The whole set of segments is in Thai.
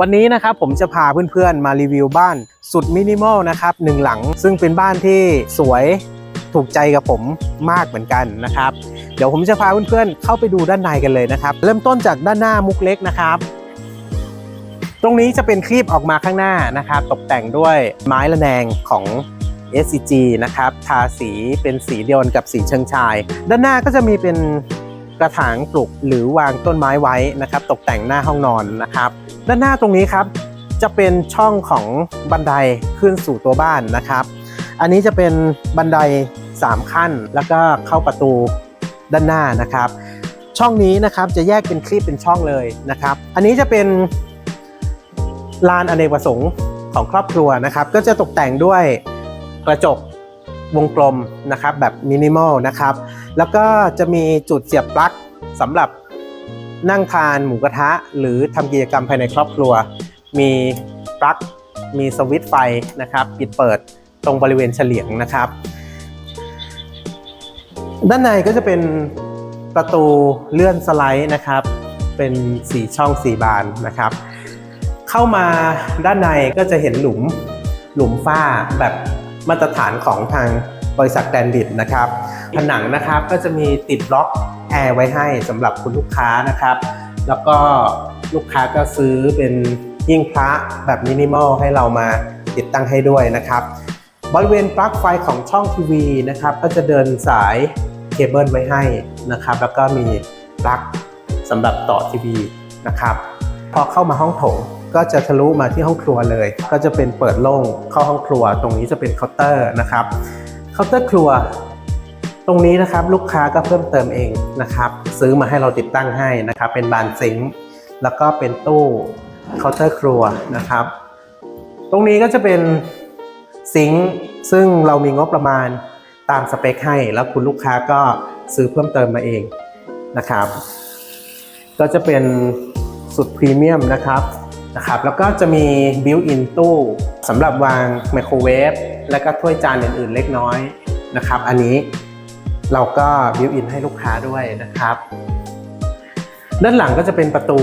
วันนี้นะครับผมจะพาเพื่อนๆมารีวิวบ้านสุดมินิมอลนะครับหนึ่งหลัง ซึ่งเป็นบ้านที่สวยถูกใจกับผมมากเหมือนกันนะครับ เดี๋ยวผมจะพาเพื่อนๆเข้าไปดูด้านในกันเลยนะครับ เริ่มต้นจากด้านหน้ามุกเล็กนะครับ ตรงนี้จะเป็นคลีบออกมาข้างหน้านะครับ ตกแต่งด้วยไม้ระแนงของ SCG นะครับ ทาสีเป็นสีเดียวกันกับสีเชิงชาย ด้านหน้าก็จะมีเป็น กระถางปลูกหรือวางต้นไม้ไว้นะครับ ตกแต่งหน้าห้องนอนนะครับ ด้านหน้าตรงนี้ครับ จะเป็นช่องของบันไดขึ้นสู่ตัวบ้านนะครับ อันนี้จะเป็นบันได 3 ขั้น แล้วก็เข้าประตูด้านหน้านะครับ ช่องนี้นะครับจะแยกเป็นคลิปเป็นช่องเลยนะครับ อันนี้จะเป็นลานอเนกประสงค์ของครอบครัวนะครับ ก็จะตกแต่งด้วยกระจกวงกลมนะครับแบบมินิมอลนะครับ แล้วก็จะมีจุดเสียบปลั๊กสำหรับนั่งทานหมูกระทะ หรือทำกิจกรรมภายในครอบครัว มีปลั๊กมีสวิตช์ไฟนะครับปิดเปิดตรงบริเวณเฉลียงนะครับ ด้านในก็จะเป็นประตูเลื่อนสไลด์นะครับ เป็นสีช่องสีบานนะครับ เข้ามาด้านในก็จะเห็นหลุมหลุมฝ้าแบบมาตรฐานของทาง บริษัทแดนดิตนะครับ ผนังนะครับก็จะมีติดล็อกแอร์ไว้ให้สำหรับคุณลูกค้านะครับ แล้วก็ลูกค้าก็ซื้อเป็นยิ่งพระแบบมินิมอลให้เรามาติดตั้งให้ด้วยนะครับ บริเวณปลั๊กไฟของช่องทีวีนะครับ ก็จะเดินสายเคเบิลไว้ให้นะครับ แล้วก็มีปลั๊กสำหรับต่อทีวีนะครับ พอเข้ามาห้องโถงก็จะทะลุมาที่ห้องครัวเลย ก็จะเป็นเปิดโล่งเข้าห้องครัว ตรงนี้จะเป็นเคาน์เตอร์นะครับ เคาน์เตอร์ครัว ตรงนี้นะครับลูกค้าก็เพิ่มเติมเองนะครับ ซื้อมาให้เราติดตั้งให้นะครับ เป็นบานซิงค์แล้วก็เป็นตู้เคาน์เตอร์ครัวนะครับ ตรงนี้ก็จะเป็นซิงค์ซึ่งเรามีงบประมาณตามสเปคให้ แล้วคุณลูกค้าก็ซื้อเพิ่มเติมมาเองนะครับ ก็จะเป็นสุดพรีเมียมนะครับ นะครับแล้วก็จะมีบิวอินตู้สำหรับวางไมโครเวฟและก็ถ้วยจานอื่นๆเล็กน้อยนะครับ อันนี้เราก็บิวอินให้ลูกค้าด้วยนะครับ ด้านหลังก็จะเป็นประตู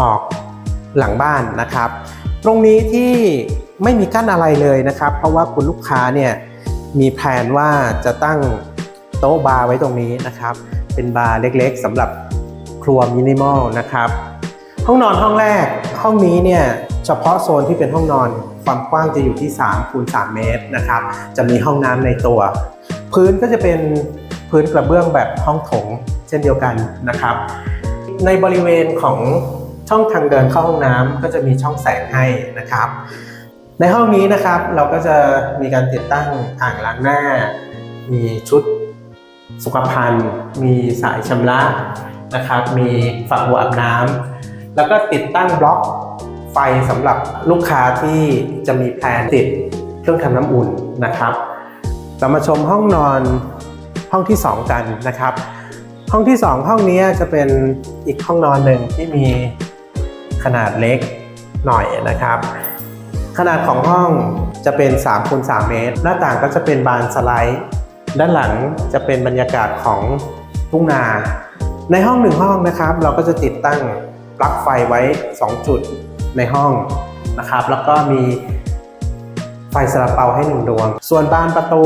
ออกหลังบ้านนะครับ ตรงนี้ที่ไม่มีกั้นอะไรเลยนะครับ เพราะว่าคุณลูกค้าเนี่ยมีแผนว่าจะตั้งโต๊ะบาร์ไว้ตรงนี้นะครับ เป็นบาร์เล็กๆสำหรับครัวมินิมอลนะครับ ห้องนอนห้องแรกห้องนี้เนี่ยเฉพาะโซนที่เป็นห้องนอนความกว้างจะอยู่ที่3คูณ3เมตรนะครับ จะมีห้องน้ำในตัว พื้นก็จะเป็นพื้นกระเบื้องแบบห้องโถงเช่นเดียวกันนะครับ ในบริเวณของช่องทางเดินเข้าห้องน้ำก็จะมีช่องแสงให้นะครับ ในห้องนี้นะครับเราก็จะมีการติดตั้งอ่างล้างหน้า มีชุดสุขภัณฑ์ มีสายชำระนะครับ มีฝักบัวอาบน้ำ แล้วก็ติดตั้งบล็อกไฟสำหรับลูกค้าที่จะมีแพลนติดเครื่องทำน้ำอุ่นนะครับ เรามาชมห้องนอนห้องที่ 2 กันนะครับ ห้องที่ 2 ห้องนี้จะเป็นอีกห้องนอนหนึ่งที่มีขนาดเล็กหน่อยนะครับ ขนาดของห้องจะเป็น3คูณ3เมตร หน้าต่างก็จะเป็นบานสไลด์ ด้านหลังจะเป็นบรรยากาศของทุ่งนา ในห้องหนึ่งห้องนะครับ เราก็จะติดตั้ง ปลั๊กไฟไว้ 2 จุดในห้องนะครับ แล้วก็มีไฟสลับเปาให้หนึ่งดวง ส่วนบานประตู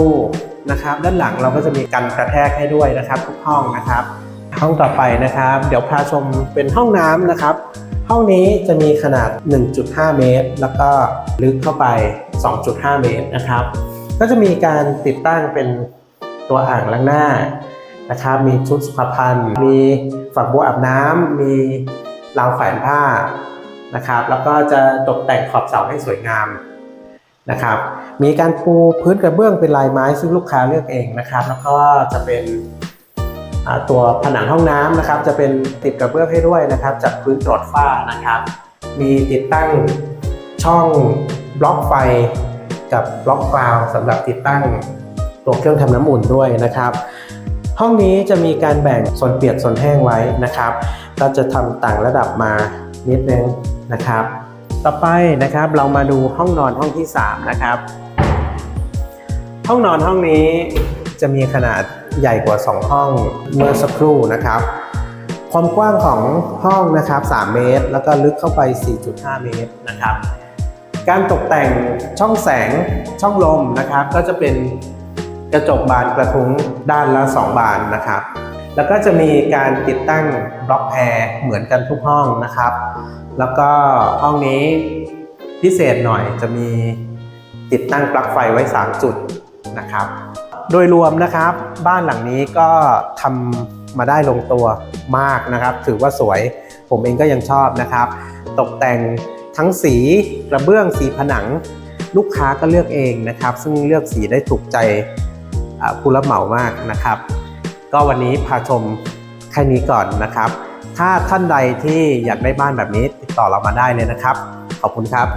นะครับ ด้านหลังเราก็จะมีกันกระแทกให้ด้วยนะครับ ทุกห้องนะครับ ห้องต่อไปนะครับ เดี๋ยวพาชมเป็นห้องน้ำนะครับ ห้องนี้จะมีขนาด 1.5 เมตร แล้วก็ลึกเข้าไป 2.5 เมตรนะครับ ก็จะมีการติดตั้งเป็นตัวอ่างล้างหน้านะครับ มีชุดสุขภัณฑ์ มีฝักบัวอาบน้ำมี ราวแขวนผ้านะครับ แล้วก็จะตกแต่งขอบเสาให้สวยงามนะครับ มีการปูพื้นกระเบื้องเป็นลายไม้ซึ่งลูกค้าเลือกเองนะครับ แล้วก็จะเป็นตัวผนังห้องน้ำนะครับ จะเป็นติดกระเบื้องให้ด้วยนะครับ จากพื้นตรวจฝ้านะครับ มีติดตั้งช่องบล็อกไฟกับบล็อกกราวสำหรับติดตั้งตัวเครื่องทำน้ำอุ่นด้วยนะครับ ห้องนี้จะมีการแบ่งส่วนเปียกส่วนแห้งไว้นะครับ ก็จะทำต่างระดับมานิดนึงนะครับ ต่อไปนะครับเรามาดูห้องนอนห้องที่ 3 นะครับ ห้องนอนห้องนี้จะมีขนาดใหญ่กว่า 2 ห้องเมื่อสักครู่นะครับ ความกว้างของห้องนะครับ 3 เมตร แล้วก็ลึกเข้าไป 4.5 เมตรนะครับ การตกแต่งช่องแสงช่องลมนะครับ ก็จะเป็น กระจกบานกระทุ้งด้านละ 2 บานนะครับ แล้วก็จะมีการติดตั้งบล็อกแอร์เหมือนกันทุกห้องนะครับ แล้วก็ห้องนี้พิเศษหน่อยจะมีติดตั้งปลั๊กไฟไว้ 3 จุดนะครับ โดยรวมนะครับบ้านหลังนี้ก็ทำมาได้ลงตัวมากนะครับ ถือว่าสวยผมเองก็ยังชอบนะครับ ตกแต่งทั้งสีกระเบื้องสีผนัง ลูกค้าก็เลือกเองนะครับ ซึ่งเลือกสีได้ถูกใจ ผู้รับเหมามากนะครับ ก็วันนี้พาชมแค่นี้ก่อนนะครับ ถ้าท่านใดที่อยากได้บ้านแบบนี้ติดต่อเรามาได้เลยนะครับ ขอบคุณครับ